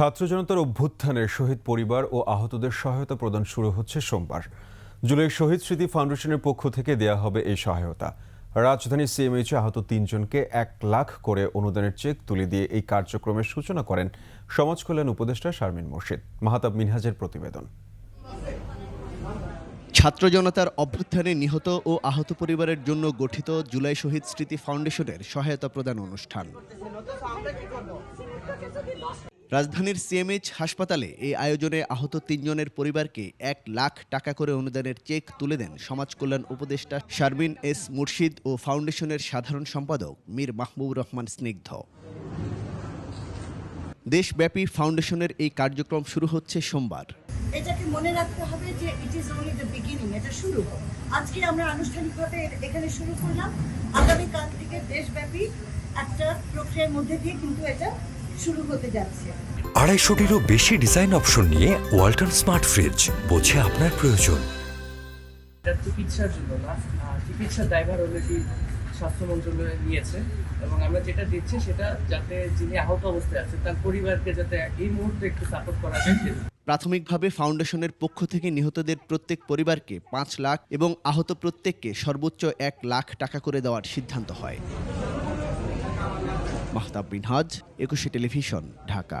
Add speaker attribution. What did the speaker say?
Speaker 1: ছাত্র জনতার অভ্যুত্থানের শহীদ পরিবার ও আহতদের সহায়তা প্রদান শুরু হচ্ছে সোমবার। জুলাই শহীদ স্মৃতি ফাউন্ডেশনের পক্ষ থেকে দেয়া হবে এই সহায়তা। রাজধানীর সিএমএইচে আহত তিনজনকে এক লাখ করে অনুদানের চেক তুলে দিয়ে এই কার্যক্রমের সূচনা করেন সমাজ কল্যাণ উপদেষ্টা শারমিন মোর্শেদ। মাহাতাব মিনহাজের প্রতিবেদন।
Speaker 2: ছাত্র জনতার অভ্যুত্থানে নিহত ও আহত পরিবারের জন্য গঠিত জুলাই শহীদ স্মৃতি ফাউন্ডেশনের সহায়তা প্রদান অনুষ্ঠান। রাজধানীর সিএমএইচ হাসপাতালে এই আয়োজনে আহত তিনজনের পরিবারকে এক লাখ টাকা করে অনুদানের চেক তুলে দেন সমাজ কল্যাণ উপদেষ্টা শারমিন এস মুর্শিদ ও ফাউন্ডেশনের সাধারণ সম্পাদক মীর মাহবুব রহমান স্নিগ্ধ। দেশব্যাপী ফাউন্ডেশনের এই কার্যক্রম শুরু হচ্ছে সোমবার।
Speaker 3: এটাকে মনে রাখতে হবে যে it is only the beginning এটা শুরু। আজকে আমরা আনুষ্ঠানিকভাবে এখানে শুরু করলাম। আগামীকাল থেকে দেশব্যাপী একটা প্রক্রিয়ার মধ্যে দিয়ে কিন্তু এটা শুরু হতে যাচ্ছে
Speaker 4: আড়াইশোটিরও বেশি ডিজাইন অপশন নিয়ে ওয়ালটন স্মার্ট ফ্রিজ বোঝে আপনার প্রয়োজন।
Speaker 5: চিকিৎসার জন্য না। চিকিৎসার দায়ভার অলরেডি স্বাস্থ্য মন্ত্রণালয় নিয়েছে। এবং আমরা যেটা দিচ্ছি সেটা যাতে যিনি আহত অবস্থায় আছে তার পরিবারকে যাতে এই মুহূর্তে একটু সাপোর্ট করা যায়।
Speaker 2: প্রাথমিকভাবে ফাউন্ডেশনের পক্ষ থেকে নিহতদের প্রত্যেক পরিবারকে পাঁচ লাখ এবং আহত প্রত্যেককে সর্বোচ্চ এক লাখ টাকা করে দেওয়ার সিদ্ধান্ত হয়। মাহতাব বিনহাজ একুশে টেলিভিশন ঢাকা।